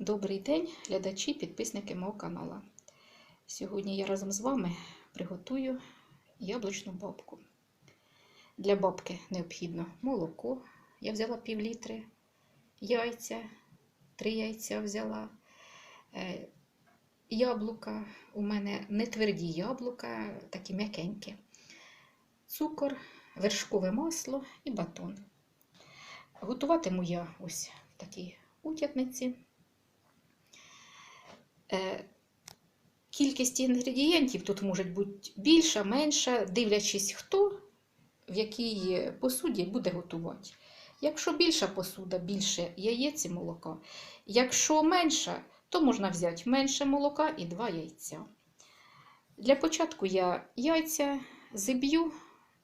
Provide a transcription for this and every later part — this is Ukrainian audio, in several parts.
Добрий день, глядачі, підписники мого каналу. Сьогодні я разом з вами приготую яблучну бабку. Для бабки необхідно молоко. Я взяла пів літри, яйця, три яйця взяла. Е, Яблука. У мене не тверді яблука, такі м'якенькі. Цукор, вершкове масло і батон. Готуватиму я ось в такій утятниці. Е, Кількість інгредієнтів тут може бути більша, менша, дивлячись, хто в якій посуді буде готувати. Якщо більша посуда, більше яєць і молока. Якщо менша, то можна взяти менше молока і два яйця. Для початку я яйця зиб'ю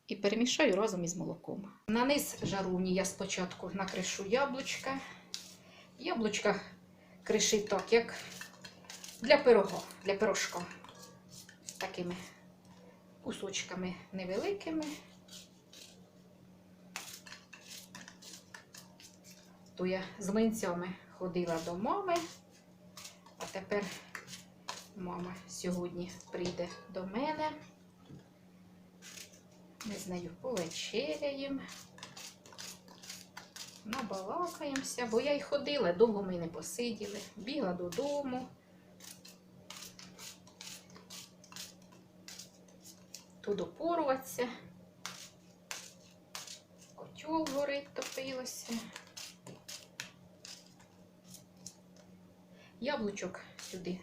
і перемішаю разом із молоком. На низ жаруні я спочатку накришу яблучка. Яблучка кришить так, як для пирога, для пирожка. Такими кусочками невеликими. То я з млинцями ходила до мами, а тепер мама сьогодні прийде до мене. Ми з нею повечеряємо, набалакаємося, бо я й ходила, довго ми не посиділи, бігла додому. Тут опоруватися. Котел горить, топилося. Яблучок сюди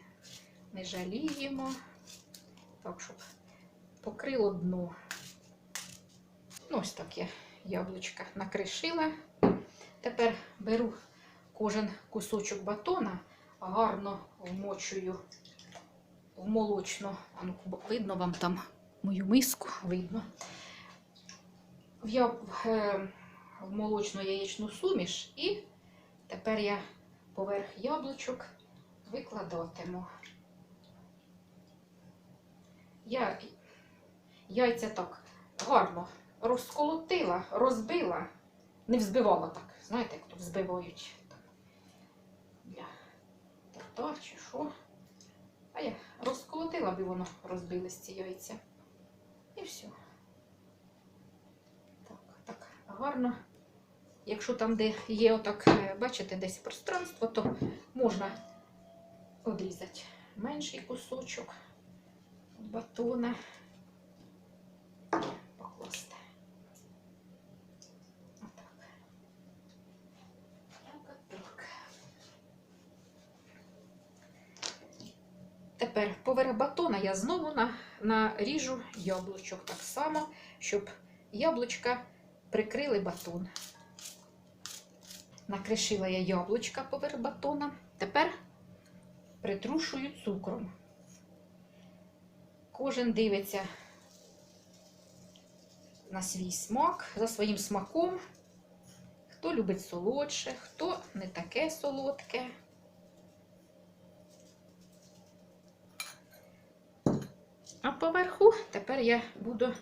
не жаліємо, так, щоб покрило дно. Ну, ось так я яблучка накришила. Тепер беру кожен кусочок батона, гарно вмочую в молочну. Ну, видно вам там мою миску, видно. Я, е, в молочну яєчну суміш і тепер я поверх яблучок викладатиму. Я яйця так гарно розколотила, розбила, не взбивала так. Знаєте, як то взбивають для чи що. А я розколотила, би воно розбились ці яйця. І все. Так, так, гарно. Якщо там, де є отак, е, бачите, десь пространство, то можна обрізати менший кусочок батона покласти. Отак. Так, так. Тепер поверх батона я знову на, наріжу яблучок так само, щоб яблучка прикрили батон. Накришила я яблучка поверх батона. Тепер притрушую цукром. Кожен дивиться на свій смак, за своїм смаком. Хто любить солодше, хто не таке солодке. А поверху тепер я буду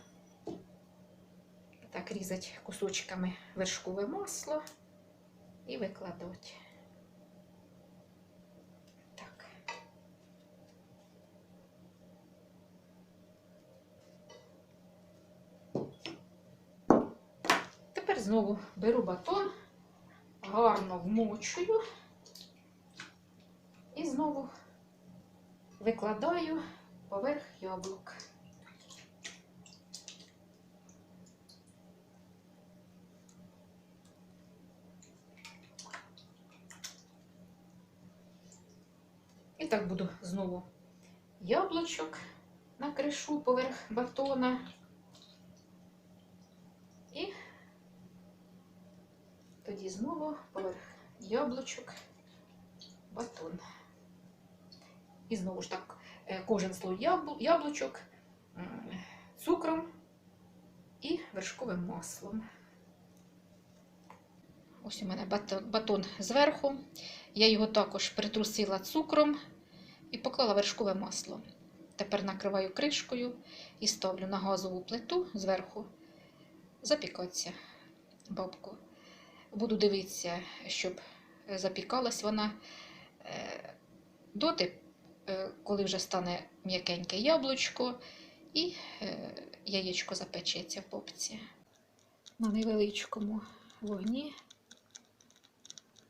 так різати кусочками вершкове масло і викладати. Так. Тепер знову беру батон, гарно вмочую і знову викладаю поверх яблук. Так буду знову яблучок накришу поверх батона. І тоді знову поверх яблучок батон. І знову ж так е, кожен слой яблучок цукром і вершковим маслом. Ось у мене батон, батон зверху. Я його також притрусила цукром і поклала вершкове масло. Тепер накриваю кришкою і ставлю на газову плиту зверху. Запікатися бабку. Буду дивитися, щоб запікалась вона е, доти, е, коли вже стане м'якеньке яблучко, і е, яєчко запечеться в попці. На невеличкому вогні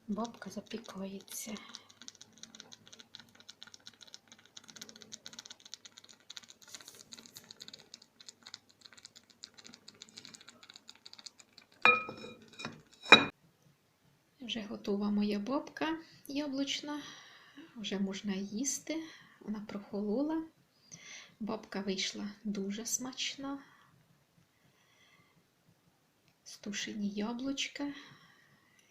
бабка запікається. Вже готова моя бабка яблучна, вже можна їсти. Вона прохолола. Бабка вийшла дуже смачна. Стушені яблучка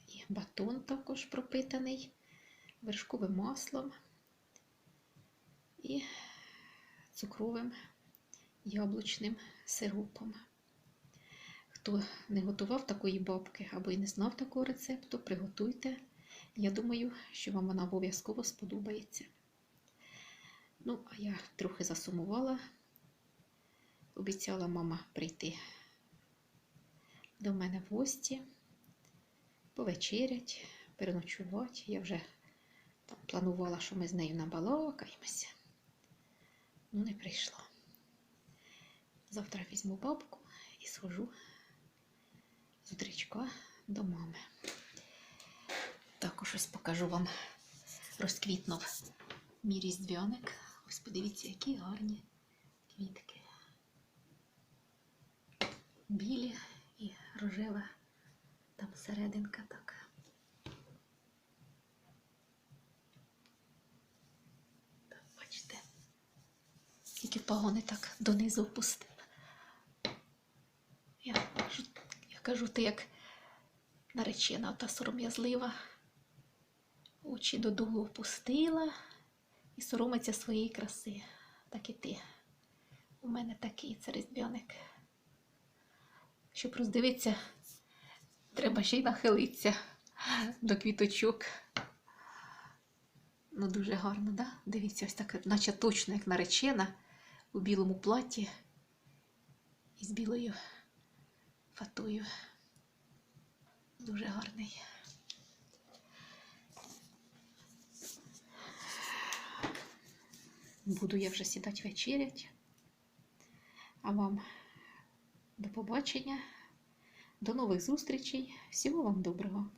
і батон також пропитаний вершковим маслом і цукровим яблучним сиропом. Хто не готував такої бабки або й не знав такого рецепту, приготуйте. Я думаю, що вам вона обов'язково сподобається. Ну, а я трохи засумувала. Обіцяла мама прийти до мене в гості, повечерять, переночувати. Я вже там планувала, що ми з нею набалакаємося. Ну, не прийшло. Завтра візьму бабку і схожу з до мами. Також ось покажу вам розквітнув мій різдвяник. Ось подивіться, які гарні квітки. Білі і рожева там серединка така. Так, бачите, тільки пагони так донизу опустив. Я кажу, я кажу, ти як наречена та сором'язлива. Очі додолу опустила і соромиться своєї краси. Так і ти. У мене такий це різдвяник. Щоб роздивитися, треба ще й нахилитися до квіточок. Ну, дуже гарно, да? Дивіться, ось так, наче точно як наречена у білому платі і з білою фатою. Дуже гарний. Буду я вже сідати вечерять. А вам до побачення, до нових зустрічей. Всього вам доброго!